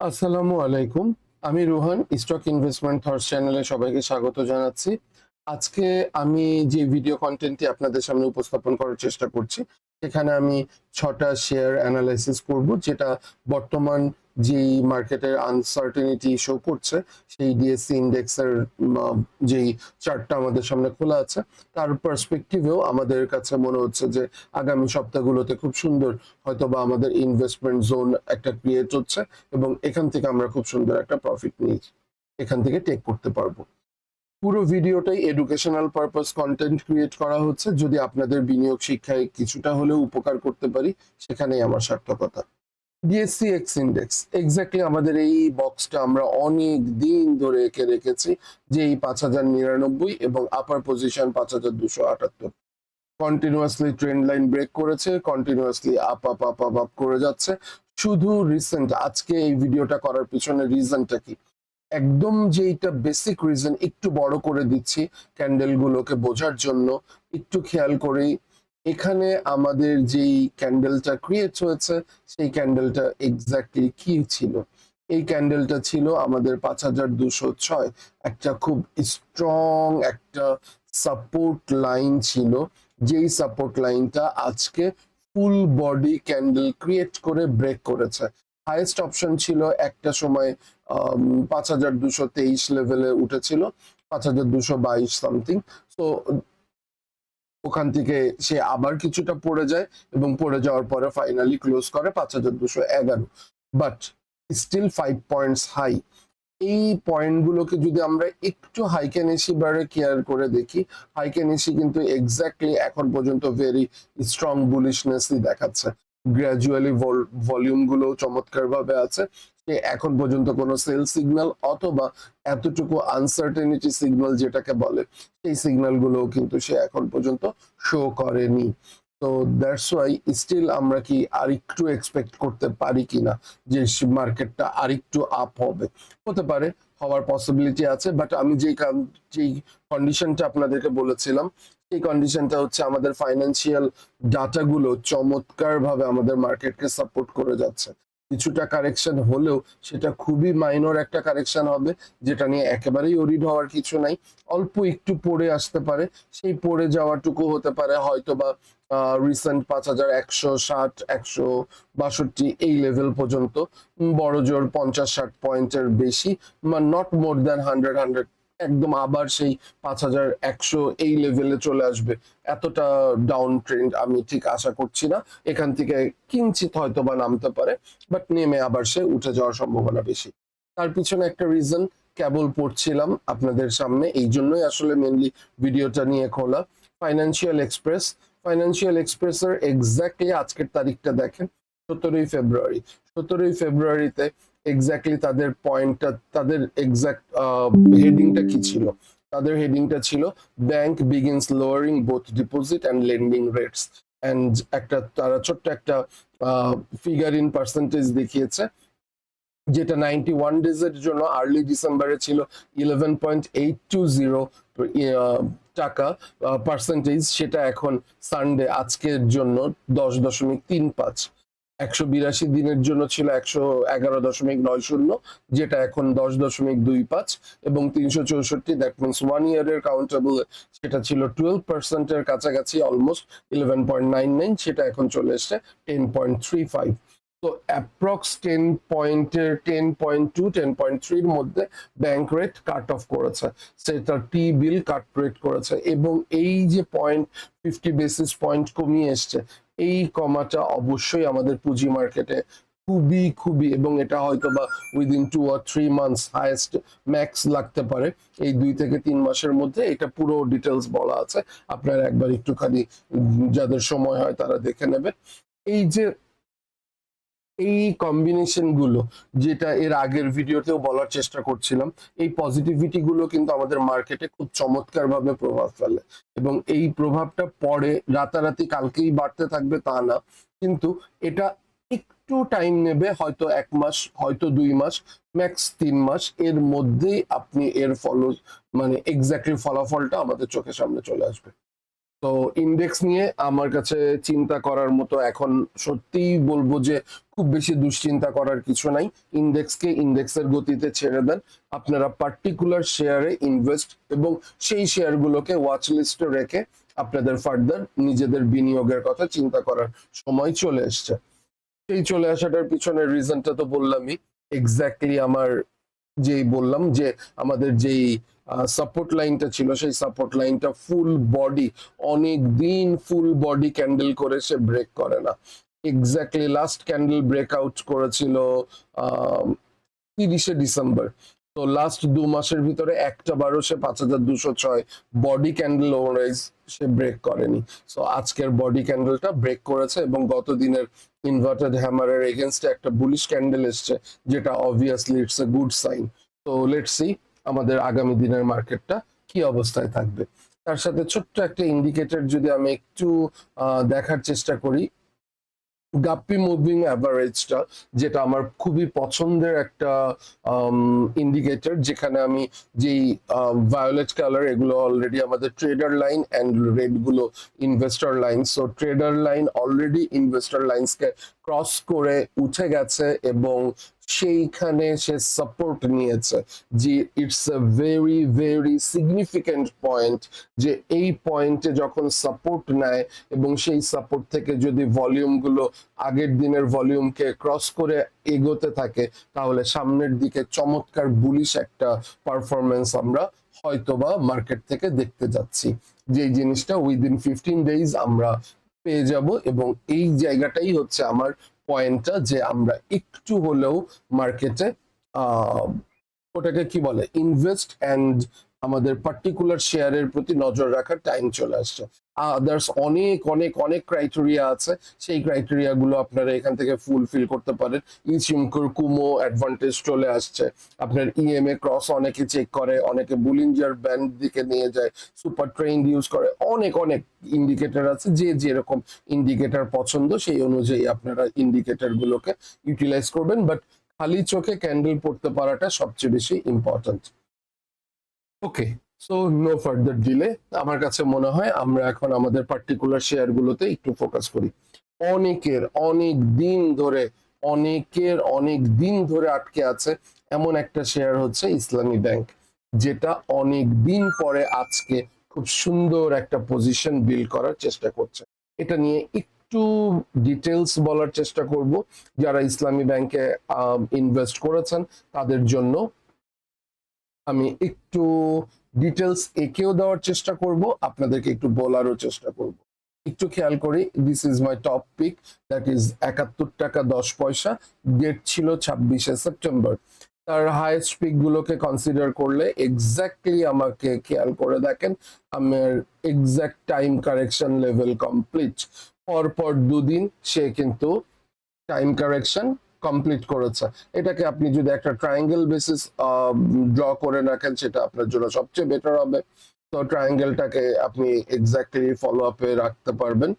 আসসালামু আলাইকুম। আমি রোহান, স্টক ইনভেস্টমেন্ট থার্স চ্যানেলে সবাইকে স্বাগত জানাচ্ছি। আজকে আমি যে ভিডিও কন্টেন্টটি আপনাদের সামনে উপস্থাপন করার চেষ্টা করছি সেখানে আমি ছটা শেয়ার অ্যানালাইসিস করব, যেটা বর্তমান যেই মার্কেটের আনসার্টেনিটি শো করছে, সেই ডিএসসি ইন্ডেক্সের যেই চার্টটা আমাদের সামনে খোলা আছে, তার পার্সপেক্টিভেও আমাদের কাছে মনে হচ্ছে যে আগামী সপ্তাহগুলোতে খুব সুন্দর হয়তো বা আমাদের ইনভেস্টমেন্ট জোন একটা ক্রিয়েট হচ্ছে এবং এখান থেকে আমরা খুব সুন্দর একটা প্রফিট নিয়ে এখান থেকে টেক করতে পারব। পুরো ভিডিওটাই এডুকেশনাল পারপাস কন্টেন্ট ক্রিয়েট করা হচ্ছে। যদি আপনাদের বিনিয়োগ শিক্ষায় কিছুটা হলেও উপকার করতে পারি, সেখানেই আমার সার্থকতা। ডিএসসি এক্স ইন্ডেক্স এক্স্যাক্টলি আমাদের এই বক্সটা আমরা অনেক দিন ধরে এঁকে রেখেছি, যে এই পাঁচ হাজার নিরানব্বই এবং আপার পজিশন পাঁচ হাজার দুশো আটাত্তর। কন্টিনিউয়াসলি ট্রেন্ড লাইন ব্রেক করেছে continuously up up up up up করে যাচ্ছে। শুধু রিসেন্ট আজকে এই ভিডিওটা করার পিছনে রিজনটা কি? একদম যে এটা বেসিক রিজন একটু বড় করে দিচ্ছি ক্যান্ডেল গুলোকে বোঝার জন্য। একটু খেয়াল করি, এখানে আমাদের যেই ক্যান্ডেলটা ক্রিয়েট হয়েছে, সেই ক্যান্ডেলটা এক্স্যাক্টলি কি ছিল? এই ক্যান্ডেলটা ছিল আমাদের পাঁচ হাজার দুশো ছয়। একটা খুব স্ট্রং একটা সাপোর্ট লাইন ছিল, যেই সাপোর্ট লাইনটা আজকে ফুল বডি ক্যান্ডেল ক্রিয়েট করে ব্রেক করেছে। হাইয়েস্ট অপশন ছিল একটা সময় পাঁচ হাজার দুশো তেইশ লেভেলে উঠেছিল, পাঁচ হাজার দুশো বাইশ সামথিং তো ওখান থেকে সে আবার কিছুটা পড়ে যায় এবং পড়ে যাওয়ার পরে ফাইনালি ক্লোজ করে পাঁচ হাজার দুশো এগারো। But still five points high এই পয়েন্টগুলোকে যদি আমরা একটু হাইকেনেসি বারে কেয়ার করে দেখি হাইকেনেসি কিন্তু এক্স্যাক্টলি এখন পর্যন্ত ভেরি স্ট্রং বুলিশনেসই দেখাচ্ছে। গ্র্যাজুয়ালি ভলিউমগুলো চমৎকার ভাবে আছে। এখন পর্যন্ত কোনো সেল সিগন্যাল অথবা এতটুকু আনসার্টেনিটি সিগন্যাল যেটাকে বলে, সেই সিগন্যালগুলো কিন্তু সে এখন পর্যন্ত শো করেনি। তো দ্যাটস ওয়াই স্টিল আমরা কি আরেকটু এক্সপেক্ট করতে পারি কিনা, যে মার্কেটটা আরেকটু আপ হবে। হতে পারে, হওয়ার পসিবিলিটি আছে বাট আমি যেই যেই কন্ডিশনটা আপনাদেরকে বলেছিলাম এই কন্ডিশনটা হচ্ছে আমাদের ফাইন্যান্সিয়াল ডাটাগুলো চমৎকার ভাবে আমাদের মার্কেটকে সাপোর্ট করে যাচ্ছে। কিছুটা কারেকশন হলেও সেটা খুবই মাইনর একটা কারেকশন হবে, যেটা নিয়ে একেবারেই ওরিড হওয়ার কিছু নাই। অল্প একটু পড়ে আসতে পারে, সেই পড়ে যাওয়াটুকু হতে পারে হয়তো বা রিসেন্ট পাঁচ হাজার একশো ষাট, একশো বাষট্টি এই লেভেল পর্যন্ত বড় জোর পঞ্চাশ ষাট পয়েন্টের বেশি not more than hundred hundred একদম আবার সেই পাঁচ হাজার একশো এই লেভেলে চলে আসবে। এতটা ডাউন ট্রেন্ড আমি ঠিক আশা করছি না। এখান থেকে কিঞ্চিত হয়তো বা নামতে পারে বাট নেমে আবার সে উঠে যাওয়ার সম্ভাবনা বেশি। তার পিছনে একটা রিজন কেবল পড়ছিলাম আপনাদের সামনে, এই জন্যই আসলে মেনলি ভিডিওটা নিয়ে খোলা। ফাইন্যান্সিয়াল এক্সপ্রেস ফাইন্যান্সিয়াল এক্সপ্রেসের এক্স্যাক্টলি আজকের তারিখটা দেখেন, সতেরোই ফেব্রুয়ারি। সতেরোই ফেব্রুয়ারিতে এক্স্যাক্টলি তাদের পয়েন্টটা তাদের এক্সাক্ট হেডিংটা কি ছিল? তাদের হেডিংটা ছিল bank begins lowering both deposit and lending rates and একটা, তারা ছোট্ট একটা ফিগার ইন পার্সেন্টেজ দেখিয়েছে, যেটা নাইনটি ওয়ান ডেজের জন্য আর্লি ডিসেম্বরে ছিল eleven point eight two zero টাকা পার্সেন্টেজ সেটা এখন সানডে আজকের জন্য দশ দশমিক তিন পাঁচ। একশো বিরাশি দিনের জন্য ছিল একশো এগারো দশমিক নয় শূন্য, যেটা এখন দশ দশমিক দুই পাঁচ এবং তিনশো চৌষট্টি দ্যাট মিনস ওয়ান ইয়ারের কাউন্টেবল সেটা ছিল টুয়েলভ পার্সেন্টের কাছাকাছি almost eleven point nine nine সেটা এখন চলে এসছে টেন পয়েন্ট থ্রি ফাইভ তো অ্যাপ্রক্স টেন পয়েন্টের ten point two ten point থ্রির মধ্যে ব্যাংক রেট কাট অফ করেছে, সেটা টি বিল কাট রেট করেছে এবং এই যে পয়েন্ট ফিফটি বেসিস পয়েন্ট কমিয়ে এসছে এই কমাটা অবশ্যই আমাদের পুঁজি মার্কেটে খুবই খুবই, এবং এটা হয়তো বা উইদিন টু আর থ্রি মান্থস হায়েস্ট ম্যাক্স লাগতে পারে। এই দুই থেকে তিন মাসের মধ্যে এটা পুরো ডিটেলস বলা আছে। আপনারা একবার একটুখানি যাদের সময় হয় তারা দেখে নেবেন। এই যে এই কম্বিনেশনগুলো, যেটা এর আগের ভিডিওতেও বলার চেষ্টা করছিলাম, এই পজিটিভিটি গুলো কিন্তু আমাদের মার্কেটে খুব চমৎকার ভাবে প্রভাব ফেলে। এবং এই প্রভাবটা পরে রাতারাতি কালকেই বাড়তে থাকবে তা না, কিন্তু এটা একটু টাইম নেবে, হয়তো এক মাস, হয়তো দুই মাস ম্যাক্স তিন মাস, এর মধ্যেই আপনি এর ফলো মানে এক্স্যাক্টলি ফলাফলটা আমাদের চোখের সামনে চলে আসবে। তো ইন্ডেক্স নিয়ে আমার কাছে চিন্তা করার মতো এখন সত্যিই বলব যে খুব বেশি দুশ্চিন্তা করার কিছু নাই। ইন্ডেক্সকে ইন্ডেক্সের গতিতে ছেড়ে দেন। আপনারা পার্টিকুলার শেয়ারে ইনভেস্ট এবং সেই শেয়ারগুলোকে ওয়াচ লিস্টে রেখে আপনাদের ফার্দার নিজেদের বিনিয়োগের কথা চিন্তা করার সময় চলে এসছে। সেই চলে আসাটার পিছনের রিজনটা তো বললামই। এক্স্যাক্টলি আমার যেই বললাম যে আমাদের যেই সাপোর্ট লাইনটা ছিল, সেই সাপোর্ট লাইনটা ফুল বডি অনেক দিন ফুল বডি ক্যান্ডেল করে সে ব্রেক করে না। Exactly last candle break out করেছিল তিরিশে ডিসেম্বর। তো লাস্ট দু মাসের ভিতরে একটা বারো সে পাঁচ হাজার দুশো ছয় বডি ক্যান্ডেল ওভারাইজ সে ব্রেক করেনি। সো আজকের বডি ক্যান্ডেলটা ব্রেক করেছে এবং গত দিনের ইনভার্টেড হ্যামারের এগেনস্টে একটা বুলিশ ক্যান্ডেল এসছে, যেটা obviously it's a good sign তো লেটস সি আমাদের আগামী দিনের মার্কেটটা কি অবস্থায় থাকবে। তার সাথে ছোট্ট একটা ইন্ডিকেটর যদি আমি একটু দেখার চেষ্টা করি। গাপ্পি মুভিং অ্যাভারেজটা যেটা আমার খুবই পছন্দের একটা ইন্ডিকেটর যেখানে আমি যেই ভায়োলেট কালার এগুলো অলরেডি আমাদের trader line and রেডগুলো investor line so trader line already investor লাইন্সকে cross করে উঠে গেছে এবং সেইখানে সে সাপোর্ট নিয়েছে যে it's a very very significant point যে এই পয়েন্টে যখন সাপোর্ট নেয় এবং সেই সাপোর্ট থেকে যদি ভলিউমগুলো আগের দিনের ভলিউমকে ক্রস করে এগোতে থাকে, তাহলে সামনের দিকে চমৎকার বুলিশ একটা পারফরমেন্স আমরা হয়তোবা মার্কেট থেকে দেখতে যাচ্ছি। যে জিনিসটা উইদিন ফিফটিন ডেজ আমরা পেয়ে যাব এবং এই জায়গাটাই হচ্ছে আমার পয়েন্টটা যে আমরা একটু হলেও মার্কেটে ওটাকে কি বলে ইনভেস্ট অ্যান্ড আমাদের পার্টিকুলার শেয়ারের প্রতি নজর রাখার টাইম চলে আসছে। আদার্স অনেক অনেক অনেক ক্রাইটেরিয়া আছে। সেই ক্রাইটেরিয়া গুলো আপনারা এখান থেকে ফুলফিল করতে পারেন। ইচিমকোর কুমো অ্যাডভান্টেজ চলে আসছে। আপনার ইএমএ ক্রস অনেকে চেক করে, অনেকে বুলিঞ্জার ব্যান্ড দিকে নিয়ে যায় সুপার ট্রেন ইউজ করে। অনেক অনেক ইন্ডিকেটর আছে। যে যেরকম ইন্ডিকেটর পছন্দ, সেই অনুযায়ী আপনারা ইন্ডিকেটর গুলোকে ইউটিলাইজ করবেন। বাট খালি চোখে ক্যান্ডেল পড়তে পারাটা সবচেয়ে বেশি important okay so no further delay আমার কাছে মনে হয় আমরা এখন আমাদের পার্টিকুলার শেয়ার গুলোতে একটু ফোকাস করি। অনেকের অনেক দিন ধরে, অনেকের অনেক দিন ধরে আটকে আছে এমন একটা শেয়ার হচ্ছে ইসলামী ব্যাংক, যেটা অনেক দিন পরে আজকে খুব সুন্দর একটা পজিশন বিল্ড করার চেষ্টা করছে। এটা নিয়ে একটু ডিটেলস বলার চেষ্টা করব। যারা ইসলামী ব্যাংকে ইনভেস্ট করেছেন, তাদের জন্য আমি একটু ডিটেলস একেও দেওয়ার চেষ্টা করব, আপনাদেরকে একটু বলারও চেষ্টা করব। একটু খেয়াল করি this is my top peak that is একাত্তর টাকা দশ পয়সা ডেট ছিল ছাব্বিশে সেপ্টেম্বর। তার হাইয়েস্ট পিক গুলোকে কনসিডার করলে এক্স্যাক্টলি আমাকে খেয়াল করে দেখেন আমার exact time correction level complete পরপর দুদিন সে কিন্তু টাইম কারেকশন কমপ্লিট করেছে। এটাকে আপনি যদি একটা ট্রায়াঙ্গেল বেসিস ড্র করে রাখেন, সেটা আপনার জন্য সবচেয়ে বেটার হবে। তো ট্রায়াঙ্গেলটাকে আপনি এক্স্যাক্টলি ফলো আপে রাখতে পারবেন।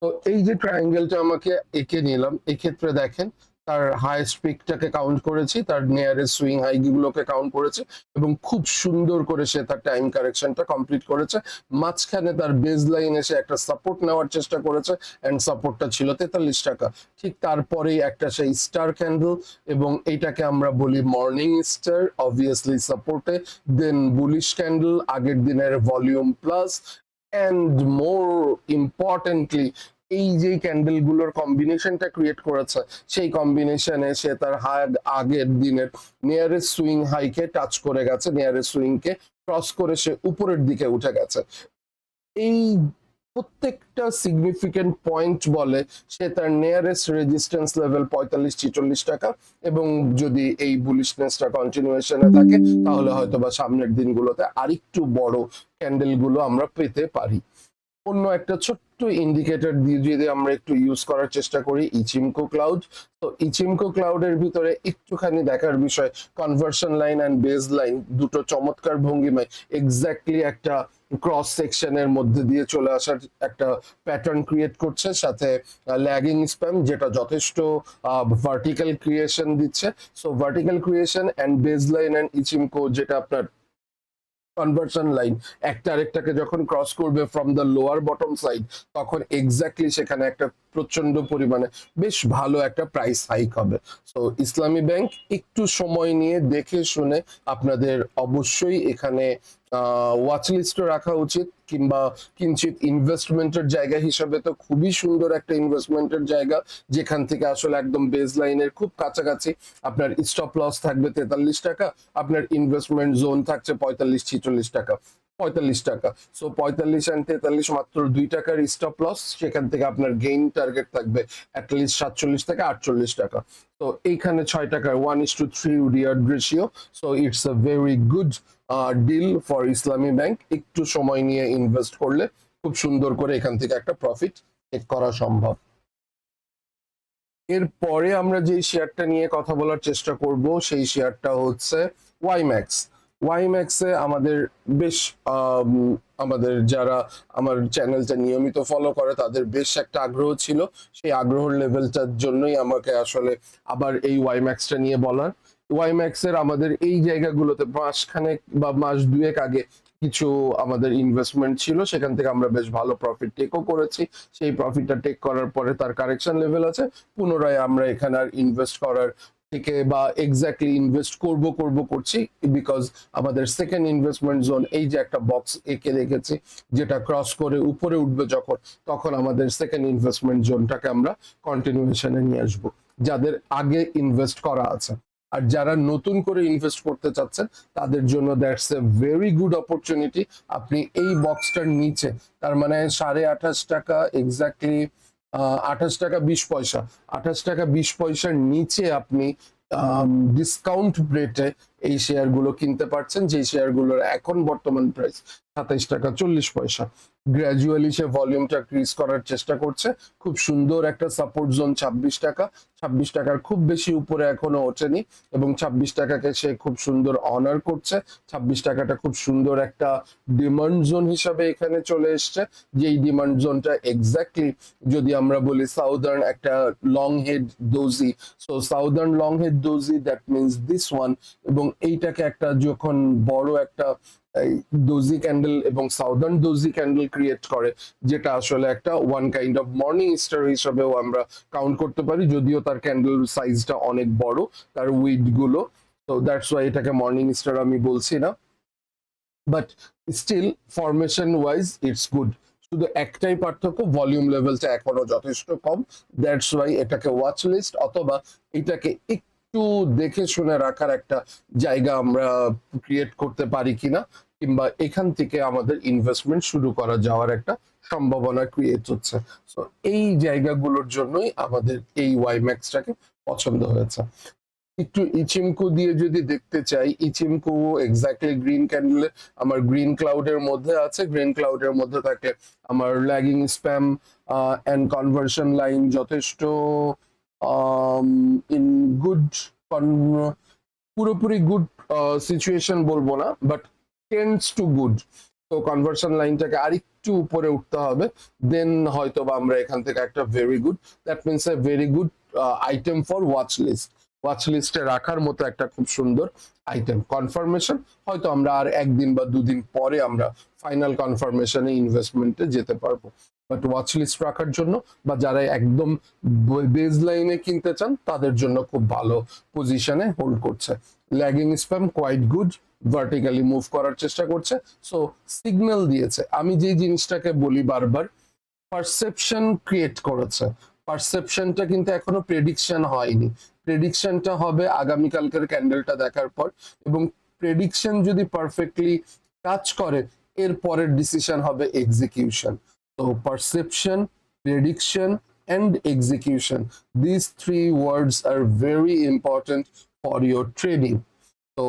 তো এই যে ট্রায়াঙ্গেলটা আমাকে এঁকে নিলাম, এক্ষেত্রে দেখেন তার হাইয়েস্ট পিকটাকে কাউন্ট করেছি, তার নিয়ারেস্ট সুইং হাই গুলোকে কাউন্ট করেছে এবং খুব সুন্দর করে সে তার টাইম কারেকশনটা কমপ্লিট করেছে। মাঝখানে তার বেজ লাইন এসে একটা সাপোর্ট নেওয়ার চেষ্টা করেছে অ্যান্ড সাপোর্টটা ছিল তেতাল্লিশ টাকা। ঠিক তারপরেই একটা সেই স্টার ক্যান্ডেল এবং এইটাকে আমরা বলি মর্নিং স্টার অবভিয়াসলি সাপোর্টে দেন বুলিশ ক্যান্ডেল আগের দিনের volume plus and more importantly এই যে ক্যান্ডেলগুলোর কম্বিনেশনটা ক্রিয়েট করেছে, সেই কম্বিনেশনে সে তার আগের দিনের নিয়ারেস্ট সুইং হাইকে টাচ করে গেছে নিয়ারেস্ট সুইং কে ক্রস করে সে উপরের দিকে উঠে গেছে। এই প্রত্যেকটা সিগনিফিকেন্ট পয়েন্ট বলে সে তার নিয়ারেস্ট রেজিস্ট্যান্স লেভেল পঁয়তাল্লিশ, ছিচল্লিশ টাকা এবং যদি এই বুলিশনেসটা কন্টিনিউয়েশনে থাকে, তাহলে হয়তো বা সামনের দিনগুলোতে আরেকটু বড় ক্যান্ডেলগুলো আমরা পেতে পারি। অন্য একটা ছোট্ট ইন্ডিকেটর দিয়ে যদি আমরা একটু ইউজ করার চেষ্টা করি ইচিমকো ক্লাউড তো ইচিমকো ক্লাউডের ভিতরে একটুখানি দেখার বিষয় conversion line and base line দুটো চমৎকার ভঙ্গিমায় এক্স্যাক্টলি একটা ক্রস সেকশনের মধ্যে দিয়ে চলে আসার একটা প্যাটার্ন ক্রিয়েট করছে, সাথে ল্যাগিং স্প্যাম যেটা যথেষ্ট ভার্টিক্যাল ক্রিয়েশন দিচ্ছে। So vertical creation and base line and Ichimoku যেটা আপনার কনভার্সন লাইন একটা আরেকটাকে যখন ক্রস করবে from the lower bottom side তখন এক্স্যাক্টলি সেখানে একটা প্রচণ্ড পরিমাণে বেশ ভালো একটা প্রাইস হাইক হবে। সো ইসলামী ব্যাংক একটু সময় নিয়ে দেখে শুনে আপনাদের অবশ্যই এখানে ওয়াচ লিস্টও রাখা উচিত। কিংবা কিঞ্চিত ইনভেস্টমেন্টের জায়গা হিসাবে তো খুবই সুন্দর একটা ইনভেস্টমেন্টের জায়গা, যেখান থেকে আসলে একদম বেস লাইনের খুব কাছাকাছি আপনার স্টপ লস থাকবে তেতাল্লিশ টাকা, আপনার ইনভেস্টমেন্ট জোন থাকছে পঁয়তাল্লিশ ছিচল্লিশ টাকা। পঁয়তাল্লিশ টাকা। সো পঁয়তাল্লিশ অ্যান্ড তেতাল্লিশ মাত্র দুই টাকার স্টপ লস সেখান থেকে আপনার গেইন টার্গেট থাকবে অ্যাটলিস্ট সাতচল্লিশ থেকে আটচল্লিশ টাকা। তো এইখানে ছয় টাকার one is to three reward ratio so it's a very good deal for Islami Bank একটু সময় নিয়ে ইনভেস্ট করলে খুব সুন্দর করে এখান থেকে একটা প্রফিট টেক করা সম্ভব। এরপরে আমরা যে শেয়ারটা নিয়ে কথা বলার চেষ্টা করব, সেই শেয়ারটা হচ্ছে ওয়াইম্যাক্স ওয়াইম্যাক্সে আমাদের বেশ আম, আমাদের যারা আমার চ্যানেলটা নিয়মিত ফলো করে তাদের বেশ একটা আগ্রহ ছিল। সেই আগ্রহের লেভেলটার জন্যই আমাকে আসলে আবার এই ওয়াইম্যাক্সটা নিয়ে বলার। ওয়াইম্যাক্স এর আমাদের এই জায়গাগুলোতে মাসখানেক বা মাস দুয়েক আগে কিছু আমাদের ইনভেস্টমেন্ট ছিল। সেখান থেকে আমরা বেশ ভালো প্রফিট টেকও করেছি। সেই প্রফিটটা টেক করার পরে তার কারেকশন লেভেল আছে। পুনরায় আমরা এখানে আর ইনভেস্ট করার থেকে বা এক্স্যাক্টলি ইনভেস্ট করব করব, করছি বিকজ আমাদের সেকেন্ড ইনভেস্টমেন্ট জোন এই যে একটা বক্স এঁকে রেখেছি, যেটা ক্রস করে উপরে উঠবে যখন, তখন আমাদের সেকেন্ড ইনভেস্টমেন্ট জোনটাকে আমরা কন্টিনিউশনে নিয়ে আসব, যাদের আগে ইনভেস্ট করা আছে। আর যারা নতুন করে ইনভেস্ট করতে চাচ্ছেন, তাদের জন্য that's a very good opportunity আপনি এই বক্সটার নিচে, তার মানে সাড়ে আঠাশ টাকা এক্স্যাক্টলি আঠাশ টাকা বিশ পয়সা। আঠাশ টাকা বিশ পয়সার নিচে আপনি ডিসকাউন্ট রেটে এই শেয়ারগুলো কিনতে পারছেন যে শেয়ারগুলোর এখন বর্তমান প্রাইস সাতাইশ টাকা, চল্লিশ পয়সা। গ্র্যাজুয়ালি সে ভলিউমটা ক্রিজ করার চেষ্টা করছে। খুব সুন্দর একটা সাপোর্ট জোন ছাব্বিশ টাকা। ছাব্বিশ টাকার খুব বেশি উপরে এখনও ওঠেনি এবং ছাব্বিশ টাকাকে সে খুব সুন্দর অনার করছে। ছাব্বিশ টাকাটা খুব সুন্দর একটা ডিমান্ড জোন হিসাবে এখানে চলে এসছে। যেই ডিমান্ড জোনটা এক্স্যাক্টলি যদি আমরা বলি সাউদার্ন একটা long head doji so southern long head doji that means this one এবং এইটাকে একটা যখন বড় একটা দোজি ক্যান্ডেল এবং সাউদার্ন দোজি ক্যান্ডেল ক্রিয়েট করে, যেটা আসলে একটা one kind of morning star হিসাবেও আমরা কাউন্ট করতে পারি, যদিও তার ক্যান্ডেল সাইজটা অনেক বড়, তার উইডগুলো। তো দ্যাটস ওয়াই এটাকে মর্নিং স্টার আমি বলছি না। But still formation wise it's good শুধু একটাই পার্থক্য ভলিউম লেভেলটা এখনও যথেষ্ট কম। দ্যাটস ওয়াই এটাকে ওয়াচ লিস্ট অথবা এটাকে একটু দেখে শুনে রাখার একটা জায়গা আমরা ক্রিয়েট করতে পারি কিনা, কিংবা এখান থেকে আমাদের ইনভেস্টমেন্ট শুরু করা যাওয়ার একটা সম্ভাবনা ক্রিয়েট হচ্ছে। সো এই জায়গাগুলোর জন্যই আমাদের এই ওয়াইম্যাক্সটাকে পছন্দ হয়েছে। একটু ইচিমকো দিয়ে যদি দেখতে চাই, ইচিমকো এক্স্যাক্টলি গ্রিন ক্যান্ডেলে আমার গ্রিন ক্লাউডের মধ্যে আছে গ্রিন ক্লাউডের মধ্যে থাকে আমার lagging span and conversion line যথেষ্ট ইন গুড পুরোপুরি গুড সিচুয়েশন বলব না বাট টেন্ডস টু গুড তো কনভার্সন লাইনটাকে আরেকটু উপরে উঠতে হবে দেন হয়তো বা আমরা এখান থেকে একটা very good that means a very good item for watch list watch লিস্টে রাখার মতো একটা খুব সুন্দর আইটেম কনফার্মেশন হয়তো আমরা আর একদিন বা দুদিন পরে আমরা ফাইনাল কনফার্মেশনে ইনভেস্টমেন্টে যেতে পারব। বাট ওয়াচ লিস্ট রাখার জন্য বা যারা একদম বেজ লাইনে কিনতে চান, তাদের জন্য খুব ভালো পজিশনে হোল্ড করছে। Lagging span quite good vertically move করার চেষ্টা করছে। সো সিগন্যাল দিয়েছে। আমি যে জিনিসটাকে বলি বারবার পারসেপশন ক্রিয়েট করেছে। পারসেপশনটা কিন্তু এখনও প্রেডিকশন হয়নি। প্রেডিকশনটা হবে আগামীকালকের ক্যান্ডেলটা দেখার পর এবং প্রেডিকশন যদি পারফেক্টলি কাজ করে এর পরের ডিসিশন হবে এক্সিকিউশন তো perception prediction and execution this three words are very important for your trading তো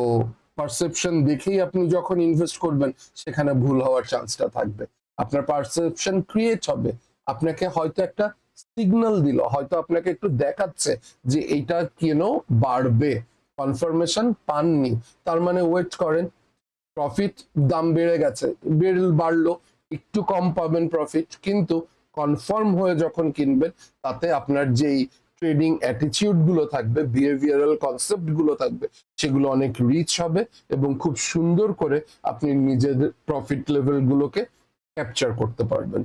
পারসেপশন দেখেই আপনি যখন ইনভেস্ট করবেন, সেখানে ভুল হওয়ার চান্সটা থাকবে। আপনার পারসেপশন ক্রিয়েট হবে। আপনাকে হয়তো একটা সিগন্যাল দিল, হয়তো আপনাকে একটু দেখাচ্ছে যে এইটা কেন বাড়বে। কনফার্মেশন পাননি। তার মানে ওয়েট করেন প্রফিট দাম বেড়ে গেছে, বেড়ে বাড়লো, একটু কম পাবেন প্রফিট কিন্তু কনফার্ম হয়ে যখন কিনবেন, তাতে আপনার যেই ট্রেডিং অ্যাটিচিউডগুলো থাকবে বিহেভিয়ারাল কনসেপ্টগুলো থাকবে, সেগুলো অনেক রিচ হবে এবং খুব সুন্দর করে আপনি নিজেদের প্রফিট লেভেল গুলোকে ক্যাপচার করতে পারবেন।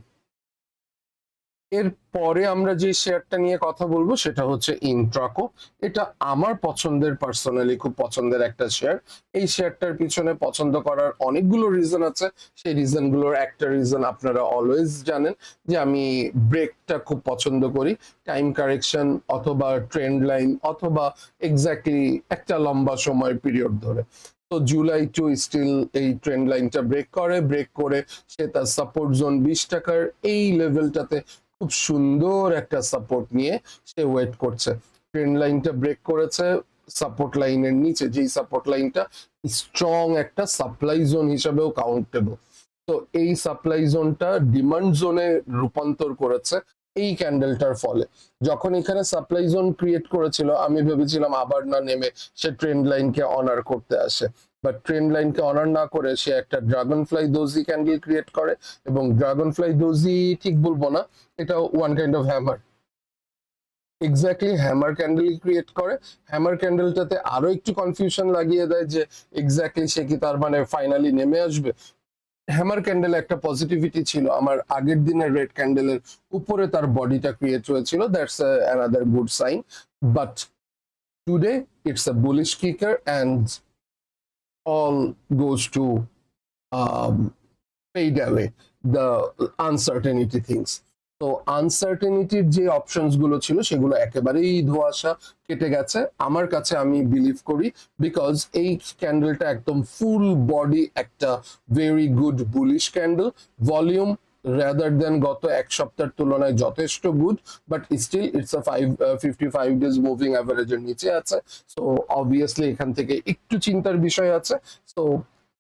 এর পরে আমরা যে শেয়ারটা নিয়ে কথা বলব সেটা হচ্ছে ইন্ট্রাকো এটা আমার পছন্দের পার্সোনালি খুব পছন্দের একটা শেয়ার এই শেয়ারটার পিছনে পছন্দ করার অনেকগুলো রিজন আছে। সেই রিজনগুলোর একটা রিজন আপনারা অলওয়েজ জানেন যে আমি ব্রেকটা খুব পছন্দ করি। টাইম কারেকশন অথবা ট্রেন্ড লাইন অথবা এক্স্যাক্টলি একটা লম্বা সময় পিরিয়ড ধরে। তো জুলাই টু স্টিল এই ট্রেন্ড লাইনটা ব্রেক করে ব্রেক করে সে তার সাপোর্ট জোন বিশ টাকার এই লেভেলটাতে খুব সুন্দর একটা সাপোর্ট নিয়ে সে ওয়েট করছে। ট্রেন্ড লাইনটা ব্রেক করেছে সাপোর্ট লাইনের নিচে, যেই সাপোর্ট লাইনটা স্ট্রং একটা সাপ্লাই জোন হিসাবেও কাউন্টেবল তো এই সাপ্লাই জোনটা ডিমান্ড জোনে রূপান্তর করেছে এই ক্যান্ডেলটার ফলে। যখন এখানে সাপ্লাই জোন ক্রিয়েট করেছিল, আমি ভেবেছিলাম আবার না নেমে সে ট্রেন্ড লাইনকে অনার করতে আসে। বাট ট্রেন্ড লাইনকে অনার না করে সে একটা dragonfly doji candle create করে এবং ড্রাগন ফ্লাই দোজি ঠিক বলব না এটা one kind of hammer exactly hammer candle create করে। হ্যামার ক্যান্ডেলটাতে আরও একটু কনফিউশন লাগিয়ে দেয় যে এক্স্যাক্টলি সে কি তার মানে ফাইনালি নেমে আসবে। হ্যামার ক্যান্ডেল একটা পজিটিভিটি ছিল। আমার আগের দিনের রেড ক্যান্ডেলের উপরে তার বডিটা ক্রিয়েট হয়েছিল। That's another good sign but today it's a bullish kicker and all goes to um, fade away the uncertainty things. তো আনসার্টেনিটির যে অপশনসগুলো ছিল সেগুলো একেবারেই ধোঁয়াশা কেটে গেছে। আমার কাছে আমি বিলিভ করি বিকজ এই ক্যান্ডেলটা একদম ফুল বডি একটা very good bullish candle volume rather than গত এক সপ্তাহের তুলনায় যথেষ্ট good but still it's a five fifty five days moving অ্যাভারেজের নিচে আছে। সো অবভিয়াসলি এখান থেকে একটু চিন্তার বিষয় আছে। সো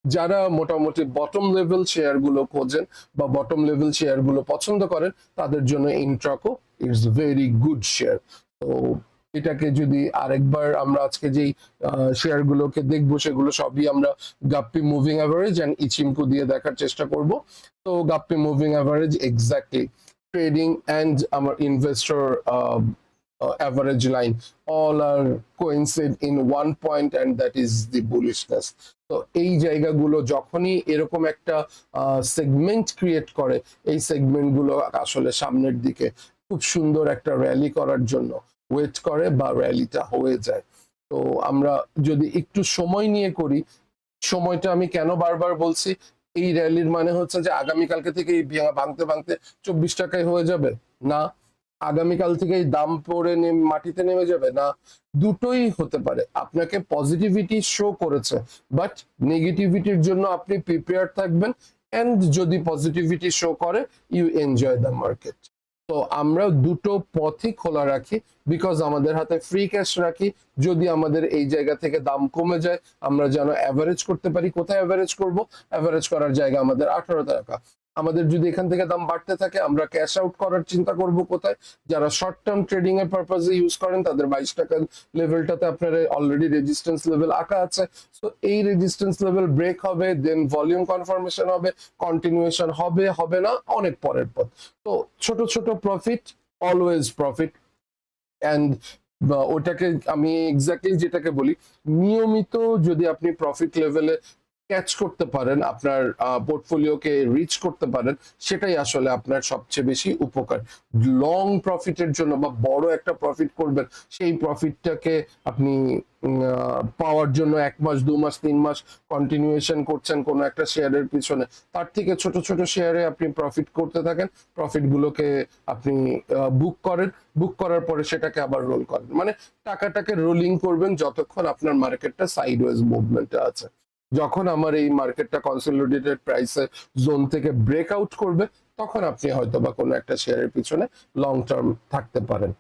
যারা মোটামুটি বটম লেভেল শেয়ারগুলো খোঁজেন বা বটম লেভেল শেয়ারগুলো পছন্দ করেন, তাদের জন্য Intraco it's very good share তো এটাকে যদি আরেকবার আমরা আজকে যেই শেয়ার গুলোকে দেখব, সেগুলো সবই আমরা Guppy moving average and Ichimoku দিয়ে দেখার চেষ্টা করব। তো Guppy moving average exactly trading and আমার investor average line all are coincide in one point and that is the bullishness. তো এই জায়গাগুলো যখনই এরকম একটা সেগমেন্ট ক্রিয়েট করে, এই সেগমেন্টগুলো আসলে সামনের দিকে খুব সুন্দর একটা র্যালি করার জন্য ওয়েট করে বা র্যালিটা হয়ে যায়। তো আমরা যদি একটু সময় নিয়ে করি, সময়টা আমি কেন বারবার বলছি? এই র্যালির মানে হচ্ছে যে আগামীকালকে থেকে এই ভেঙা- ভাঙতে ভাঙতে চব্বিশ টাকায় হয়ে যাবে? না। আগামীকাল থেকেই দাম পড়ে মাটিতে নেমে যাবে? না। দুটোই হতে পারে। আপনাকে পজিটিভিটি শো করেছে বাট নেগেটিভিটির জন্য আপনি প্রিপেয়ার থাকবেন অ্যান্ড যদি পজিটিভিটি শো করে ইউ এনজয় দ্য মার্কেট তো আমরা দুটো পথই খোলা রাখি বিকজ আমাদের হাতে ফ্রি ক্যাশ রাখি। যদি আমাদের এই জায়গা থেকে দাম কমে যায়, আমরা যেন অ্যাভারেজ করতে পারি। কোথায় অ্যাভারেজ করব? অ্যাভারেজ করার জায়গা আমাদের আঠারো টাকা। আমাদের যদি এখান থেকে দাম বাড়তে থাকে, আমরা ক্যাশ আউট করার চিন্তা করব কোথায়? যারা শর্ট টার্ম ট্রেডিং এর পারপাজে ইউজ করেন, তাদের বাইশ টাকার লেভেলটাতে আপনার অলরেডি রেজিস্ট্যান্স লেভেল আঁকা আছে। তো এই রেজিস্ট্যান্স লেভেল ব্রেক হবে দেন ভলিউম কনফার্মেশন হবে কন্টিনিউয়েশন হবে হবে না, অনেক পরের পথ। তো, ছোট ছোট প্রফিট অলওয়েজ প্রফিট অ্যান্ড ওটাকে আমি এক্স্যাক্টলি যেটাকে বলি, নিয়মিত যদি আপনি প্রফিট লেভেলে ক্যাচ করতে পারেন, আপনার পোর্টফোলিওকে রিচ করতে পারেন, সেটাই আসলে আপনার সবচেয়ে বেশি উপকার। লং প্রফিটের জন্য বা বড় একটা প্রফিট করবেন, সেই প্রফিটটাকে আপনি পাওয়ার জন্য এক মাস, দু মাস, তিন মাস কন্টিনিউয়েশন করছেন কোনো একটা শেয়ারের পিছনে। তার থেকে ছোট ছোট শেয়ারে আপনি প্রফিট করতে থাকেন প্রফিট গুলোকে আপনি বুক করেন বুক করার পরে সেটাকে আবার রোল করেন। মানে টাকাটাকে রোলিং করবেন যতক্ষণ আপনার মার্কেটটা সাইডওয়েজ মুভমেন্টে আছে। যখন আমার এই মার্কেটটা কনসলিডেটেড প্রাইসের জোন থেকে ব্রেক আউট করবে, তখন আপনি হয়তো বা কোনো একটা শেয়ারের পিছনে লং টার্ম থাকতে পারেন।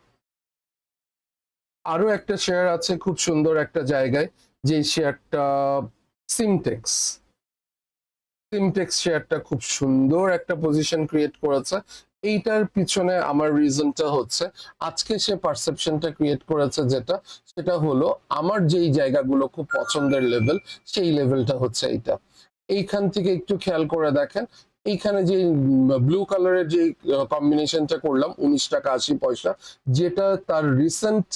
আরও একটা শেয়ার আছে খুব সুন্দর একটা জায়গায়, যে শেয়ারটা সিমটেক্স সিমটেক্স শেয়ারটা খুব সুন্দর একটা পজিশন ক্রিয়েট করেছে এইটার পিছনে আমার রিজনটা হচ্ছে। আজকে সে পারসেপশনটা ক্রিয়েট করেছে যেটা, সেটা হলো আমার যেই জায়গাগুলো খুব পছন্দের লেভেল সেই লেভেলটা হচ্ছে এইটা। এইখান থেকে একটু খেয়াল করে দেখেন, এইখানে যে ব্লু কালারের যে কম্বিনেশনটা করলাম উনিশ টাকা আশি পয়সা, যেটা তার রিসেন্ট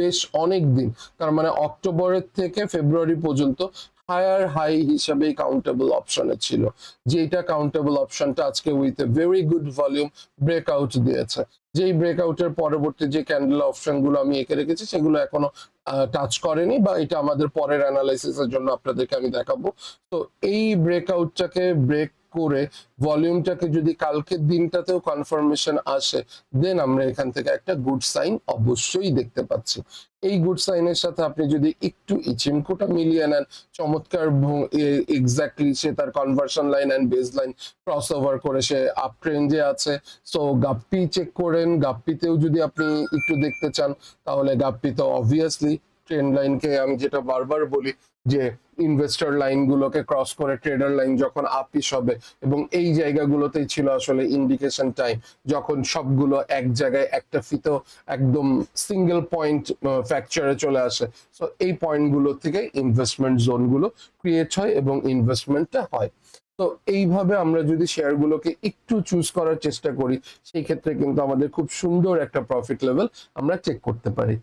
বেশ অনেক দিন তার মানে অক্টোবরের থেকে ফেব্রুয়ারি পর্যন্ত হায়ার হাই হিসাবে কাউন্টেবল অপশনে ছিল। যেটা কাউন্টেবল অপশনটা আজকে with a very good volume breakout দিয়েছে। যেই ব্রেকআউটের পরবর্তী যে ক্যান্ডেল অপশনগুলো আমি এঁকে রেখেছি, সেগুলো এখনও টাচ করেনি বা এটা আমাদের পরের অ্যানালাইসিস এর জন্য আপনাদেরকে আমি দেখাবো। তো এই ব্রেকআউটটাকে ব্রেক করে ভলিউমটাকে যদি কালকের দিনটাতেও কনফার্মেশন আসে দেন আমরা এখান থেকে একটা গুড সাইন অবশ্যই দেখতে পাচ্ছি। এই গুড সাইনের সাথে আপনি যদি একটু ইচিমকোটা মিলিয়ে নেন, চমৎকার এক্স্যাক্টলি সে তার conversion line and base line cross over করে সে আপ ট্রেন্ডে আছে। সো গাপ্পি চেক করেন গাপ্পিতেও যদি আপনি একটু দেখতে চান, তাহলে গাপ্পি তো অবভিয়াসলি ট্রেন্ড লাইনকে আমি যেটা বারবার বলি যে ইনভেস্টর লাইনগুলোকে ক্রস করে ট্রেডার লাইন যখন আপিস হবে এবং এই জায়গাগুলোতেই ছিল আসলে ইন্ডিকেশন টাইম যখন সবগুলো এক জায়গায় একটা ফিতো একদম সিঙ্গেল পয়েন্ট ফ্র্যাকচারে চলে আসে। সো এই পয়েন্টগুলো থেকে ইনভেস্টমেন্ট জোনগুলো ক্রিয়েট হয় এবং ইনভেস্টমেন্টটা হয়। তো এইভাবে আমরা যদি শেয়ারগুলোকে একটু চুজ করার চেষ্টা করি, সেই ক্ষেত্রে কিন্তু আমাদের খুব সুন্দর একটা প্রফিট লেভেল আমরা চেক করতে পারি।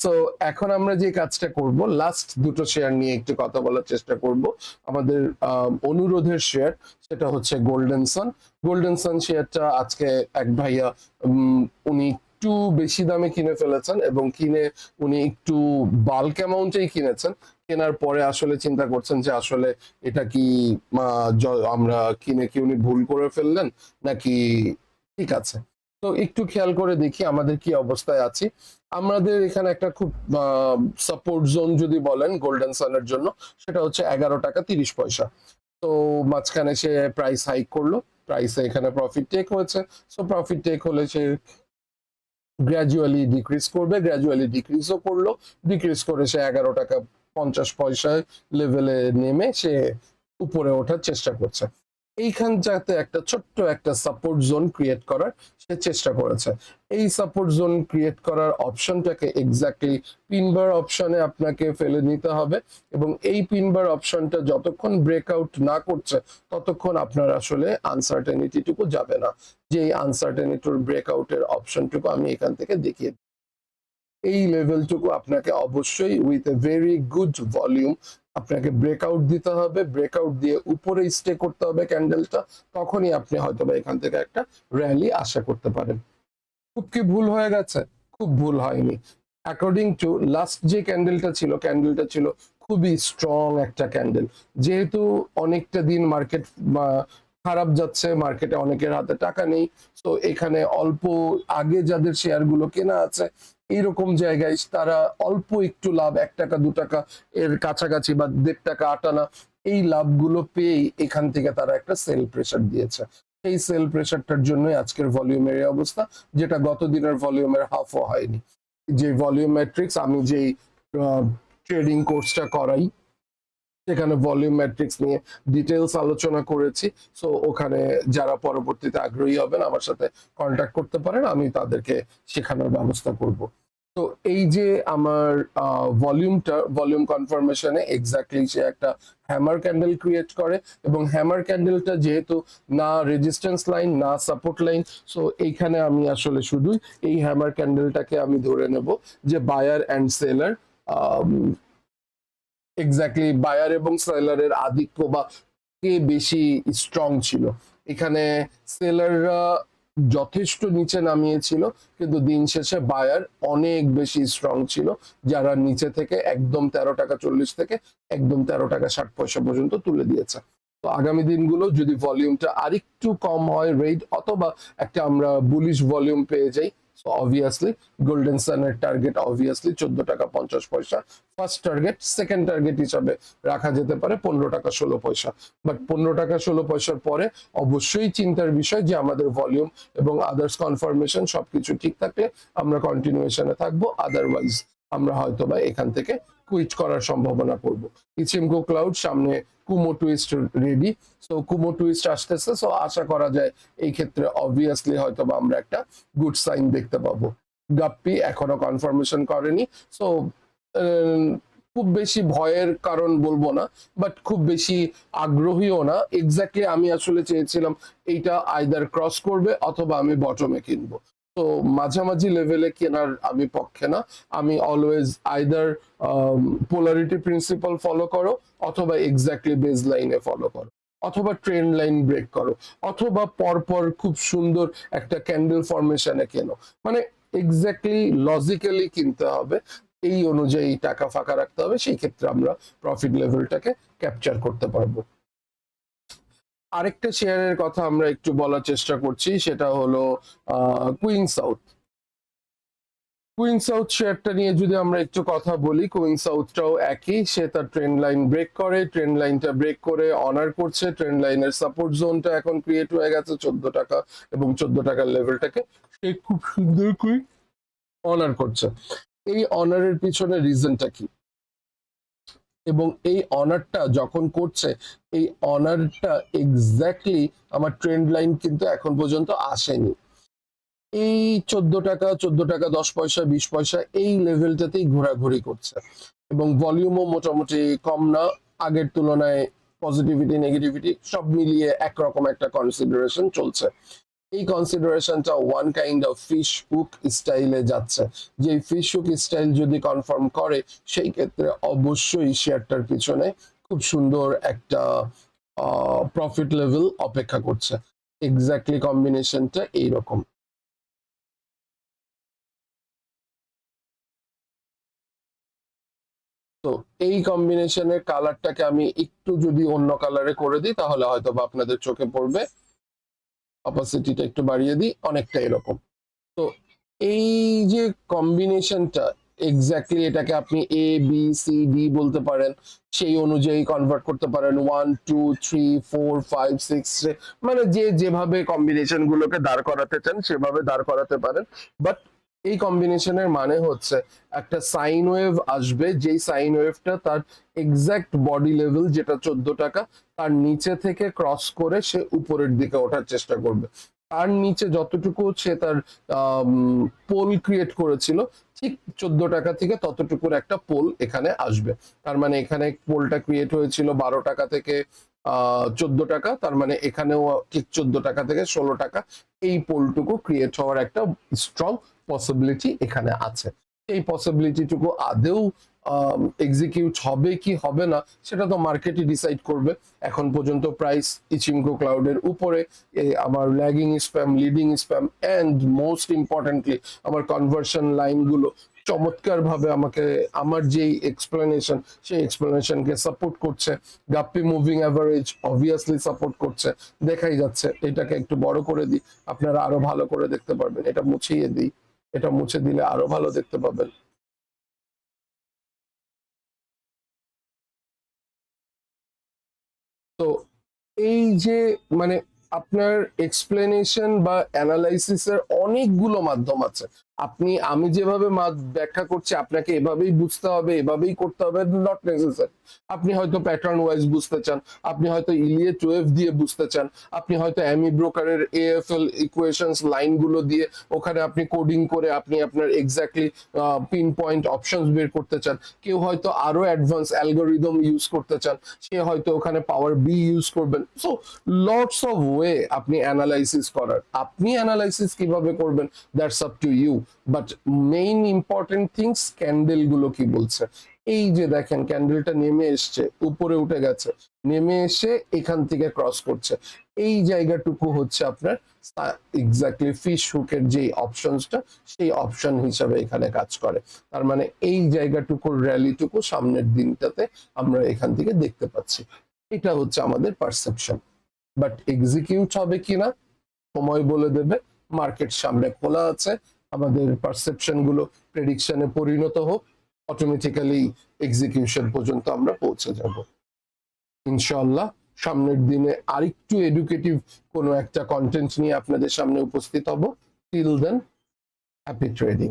তো এখন আমরা যে কাজটা করব লাস্ট দুটো শেয়ার নিয়ে একটু কথা বলার চেষ্টা করব। আমাদের অনুরোধের শেয়ার সেটা হচ্ছে গোল্ডেন সান গোল্ডেন সান শেয়ারটা আজকে এক ভাইয়া উনি একটু বেশি দামে কিনে ফেলেছেন এবং কিনে উনি একটু বাল্ক অ্যামাউন্টেই কিনেছেন। কেনার পরে আসলে চিন্তা করছেন যে আসলে এটা কি আমরা কিনে কি উনি ভুল করে ফেললেন নাকি ঠিক আছে? তো একটু খেয়াল করে দেখি আমাদের কি অবস্থায় আছি। আমাদের এখানে একটা খুব সাপোর্ট জোন যদি বলেন গোল্ডেন সানের জন্য, সেটা হচ্ছে এগারো টাকা তিরিশ পয়সা। তো মাঝখানে সে প্রাইস হাইক করল প্রাইসে এখানে প্রফিট টেক হয়েছে। সো প্রফিট টেক হলে সে গ্র্যাজুয়ালি ডিক্রিজ করবে গ্র্যাজুয়ালি ডিক্রিজও করল। ডিক্রিজ করে সে এগারো টাকা পঞ্চাশ পয়সা লেভেলে নেমে সে উপরে ওঠার চেষ্টা করছে। এইখান যাতে একটা ছোট্ট একটা সাপোর্ট জোন ক্রিয়েট করার সে চেষ্টা করেছে। এই সাপোর্ট জোন ক্রিয়েট করার অপশনটাকে এক্স্যাক্টলি পিনবার অপশনে আপনাকে ফেলে নিতে হবে এবং এই পিনবার অপশনটা যতক্ষণ ব্রেকআউট না করছে, ততক্ষণ আপনার আসলে আনসার্টেনিটিটুকু যাবে না। যে এই আনসার্টেনিটির ব্রেকআউটের অপশনটুকু আমি এখান থেকে দেখিয়ে। এই লেভেলটুকু আপনাকে অবশ্যই with a very good volume আপনাকে ব্রেকআউট দিতে হবে। ব্রেকআউট দিয়ে উপরে স্টে করতে হবে ক্যান্ডেলটা তখনই আপনি হয়তো বা এখান থেকে একটা র্যালি আশা করতে পারেন। খুব কি ভুল হয়ে গেছে? খুব ভুল হয়নি। অ্যাকর্ডিং টু লাস্ট যে ক্যান্ডেলটা ছিল ক্যান্ডেলটা ছিল খুবই স্ট্রং একটা ক্যান্ডেল যেহেতু অনেকটা দিন মার্কেট খারাপ যাচ্ছে মার্কেটে অনেকের হাতে টাকা নেই তো এখানে অল্প আগে যাদের শেয়ারগুলো কেনা আছে এইরকম জায়গায় তারা অল্প একটু লাভ, এক টাকা, দু টাকা এর কাছাকাছি বা দেড় টাকা আটানা এই লাভগুলো পেয়েই এখান থেকে তারা একটা সেল প্রেশার দিয়েছে। সেই সেল প্রেশারটার জন্যই আজকের ভলিউমের এই অবস্থা, যেটা গত দিনের ভলিউমের হাফও হয়নি। যে ভলিউম ম্যাট্রিক্স আমি যেই ট্রেডিং কোর্সটা করাই, সেখানে ভলিউম ম্যাট্রিক্স নিয়ে ডিটেলস আলোচনা করেছি। সো ওখানে যারা পরবর্তীতে আগ্রহী হবেন, আমার সাথে কন্ট্যাক্ট করতে পারেন, আমি তাদেরকে শেখানোর ব্যবস্থা করব। তো এই যে আমার ভলিউমটা ভলিউম কনফার্মেশনে এক্স্যাক্টলি সে একটা হ্যামার ক্যান্ডেল ক্রিয়েট করে এবং হ্যামার ক্যান্ডেলটা যেহেতু না রেজিস্ট্যান্স লাইন না সাপোর্ট লাইন সো এইখানে আমি আসলে শুধুই এই হ্যামার ক্যান্ডেলটাকে আমি ধরে নেব যে buyer and seller exactly buyer এবং সেলারের আধিক্য বা কে বেশি স্ট্রং ছিল। এখানে সেলাররা যথেষ্ট নিচে নামিয়েছিল, কিন্তু দিন শেষে বায়ার অনেক বেশি স্ট্রং ছিল, যারা নিচে থেকে একদম তেরো টাকা চল্লিশ থেকে একদম তেরো টাকা ষাট পয়সা পর্যন্ত তুলে দিয়েছে। তো আগামী দিনগুলো যদি ভলিউমটা আরেকটু কম হয় রেড অথবা একটা আমরা বুলিশ ভলিউম পেয়ে যাই অবভিয়াসলি গোল্ডেন সানের টার্গেট অবভিয়াসলি চোদ্দ টাকা পঞ্চাশ পয়সা। ফার্স্ট টার্গেট সেকেন্ড টার্গেট হিসাবে রাখা যেতে পারে পনেরো টাকা ষোলো পয়সা। বাট পনেরো টাকা ষোলো পয়সার পরে অবশ্যই চিন্তার বিষয় যে আমাদের ভলিউম এবং আদার্স কনফার্মেশন সবকিছু ঠিক থাকলে আমরা কন্টিনিউশনে থাকব। আদারওয়াইজ আমরা হয়তো বা এখান থেকে কুইট করার সম্ভাবনা করব। ইচিমকো ক্লাউড সামনে kumo twist ready so kumo twist আসতেছে। সো আশা করা যায় এই ক্ষেত্রে অবভিয়াসলি হয়তো বা আমরা একটা গুড সাইন দেখতে পাবো। গাপ্পি এখনও কনফার্মেশন করেনি। সো খুব বেশি ভয়ের কারণ বলব না বাট খুব বেশি আগ্রহীও না। এক্স্যাক্টলি আমি আসলে চেয়েছিলাম এইটা আইদার ক্রস করবে অথবা আমি বটমে কিনবো। তো মাঝামাঝি লেভেলে কেনার আমি পক্ষে না। আমি always either polarity principle follow করো অথবা এক্স্যাক্টলি বেজ লাইনে ফলো করো অথবা ট্রেন লাইন ব্রেক করো অথবা পরপর খুব সুন্দর একটা ক্যান্ডেল ফরমেশনে কেনো। মানে এক্স্যাক্টলি লজিক্যালি কিনতে হবে, এই অনুযায়ী টাকা ফাঁকা রাখতে হবে, সেই ক্ষেত্রে আমরা প্রফিট লেভেলটাকে ক্যাপচার করতে পারব। আরেকটা শেয়ারের কথা আমরা একটু বলার চেষ্টা করছি, সেটা হলো কুইন সাউথ কুইন সাউথ শেয়ারটা নিয়ে যদি আমরা একটু কথা বলি কুইন সাউথটাও একই, সে তার ট্রেন্ড লাইন ব্রেক করে ট্রেন্ড লাইনটা ব্রেক করে অনার করছে ট্রেন্ড লাইনের সাপোর্ট জোনটা এখন ক্রিয়েট হয়ে গেছে চোদ্দ টাকা এবং চোদ্দ টাকার লেভেলটাকে সে খুব সুন্দর করে অনার করছে। এই অনারের পিছনে রিজনটা কি? এবং এই অনারটা যখন করছে, এই অনারটা এক্স্যাক্টলি আমার ট্রেন্ড লাইন কিন্তু এখন পর্যন্ত আসেনি। এই চোদ্দ টাকা চোদ্দ টাকা, দশ পয়সা, বিশ পয়সা এই লেভেলটাতেই ঘোরাঘুরি করছে। এবং ভলিউমও মোটামুটি কম না, আগের তুলনায় পজিটিভিটি নেগেটিভিটি সব মিলিয়ে একরকম একটা কনসিডারেশন চলছে। এই কনসিডারেশনটা one kind of fish hook স্টাইলে যাচ্ছে। যে ফিশ হুক স্টাইল যদি কনফার্ম করে, সেই ক্ষেত্রে অবশ্যই শেয়ারটার পিছনে খুব সুন্দর একটা প্রফিট লেভেল অপেক্ষা করছে। এক্স্যাক্টলি কম্বিনেশনটা এইরকম। তো এই কম্বিনেশনের কালারটাকে আমি একটু যদি অন্য কালারে করে দিই, তাহলে হয়তো বা আপনাদের চোখে পড়বে অপাসিটিটা একটু বাড়িয়ে দিই, অনেকটা এরকম। তো এই যে কম্বিনেশনটা এক্স্যাক্টলি এটাকে আপনি এ বি সি ডি বলতে পারেন, সেই অনুযায়ী কনভার্ট করতে পারেন। One two three four five six মানে যে যেভাবে কম্বিনেশন গুলোকে দাঁড় করাতে চান, সেভাবে দাঁড় করাতে পারেন। বাট এই কম্বিনেশনের মানে হচ্ছে একটা সাইন ওয়েভ আসবে, যেই সাইন ওয়েভটা তার এক্সাক্ট বডি লেভেল যেটা চোদ্দ টাকা, তার নিচে থেকে ক্রস করে সে উপরের দিকে ওঠার চেষ্টা করবে। তার নিচে যতটুকু সে তার পোল ক্রিয়েট করেছিল, ঠিক চোদ্দ টাকা থেকে ততটুকুর একটা পোল এখানে আসবে। তার মানে এখানে পোলটা ক্রিয়েট হয়েছিল বারো টাকা থেকে চোদ্দ টাকা, তার মানে এখানেও ঠিক চোদ্দ টাকা থেকে ষোলো টাকা, এই পোলটুকু ক্রিয়েট হওয়ার একটা স্ট্রং পসিবিলিটি এখানে আছে। এই পসিবিলিটিটুকু আদেও এক্সিকিউট হবে কি হবে না, সেটা তো মার্কেটই ডিসাইড করবে। এখন পর্যন্ত প্রাইস ইচিমকো ক্লাউডের উপরে আমার lagging span leading span and most importantly আমার কনভার্সন লাইনগুলো চমৎকার ভাবে আমাকে, আমার যেই এক্সপ্লেনেশন সেই এক্সপ্লেনেশনকে সাপোর্ট করছে। Guppy moving average obviously support করছে। দেখাই যাচ্ছে, এটাকে একটু বড় করে দিই। আপনারা আরও ভালো করে দেখতে পারবেন, এটা মুছিয়ে দিই। এটা মুছে দিলে আরও ভালো দেখতে পাবেন। তো এই যে মানে আপনার এক্সপ্লেনেশন বা অ্যানালাইসিসের অনেকগুলো মাধ্যম আছে। আপনি, আমি যেভাবে ব্যাখ্যা করছি, আপনাকে এভাবেই বুঝতে হবে, এভাবেই করতে হবে নট নেসেসারি আপনি হয়তো প্যাটার্ন ওয়াইজ বুঝতে চান, আপনি হয়তো ইলিয়ে টুয়েলভ দিয়ে বুঝতে চান, আপনি হয়তো অ্যামি ব্রোকারের এএফএল ইকুয়েশনস লাইনগুলো দিয়ে ওখানে আপনি কোডিং করে আপনি আপনার এক্স্যাক্টলি পিন পয়েন্ট অপশনস বের করতে চান। কেউ হয়তো আরও অ্যাডভান্স অ্যালগোরিদম ইউজ করতে চান, সে হয়তো ওখানে পাওয়ার বি ইউজ করবেন। সো লটস অফ ওয়ে আপনি অ্যানালাইসিস করার। আপনি অ্যানালাইসিস কীভাবে করবেন that's up to you but main important things ক্যান্ডেলগুলো কি বলছে? এই যে দেখেন ক্যান্ডেলটা নেমে এসছে, উপরে উঠে গেছে, নেমে এসে এখান থেকে ক্রস করছে। এই জায়গাটুকু হচ্ছে আপনার এক্স্যাক্টলি ফিশ হুকের যে অপশনসটা সেই অপশন হিসাবে এখানে কাজ করে। তার মানে এই জায়গাটুকুর র্যালিটুকু সামনের দিনটাতে আমরা এখান থেকে দেখতে পাচ্ছি। এটা হচ্ছে আমাদের পারসেপশন বাট এক্সিকিউট হবে কিনা, সময় বলে দেবে মার্কেট সামনে খোলা আছে আমাদের পারসেপশনগুলো প্রেডিকশনে পরিণত হোক অটোমেটিক্যালি এক্সিকিউশন পর্যন্ত আমরা পৌঁছে যাব। ইনশাল্লাহ সামনের দিনে আরেকটু এডুকেটিভ কোনো একটা কন্টেন্ট নিয়ে আপনাদের সামনে উপস্থিত হব। Till then happy trading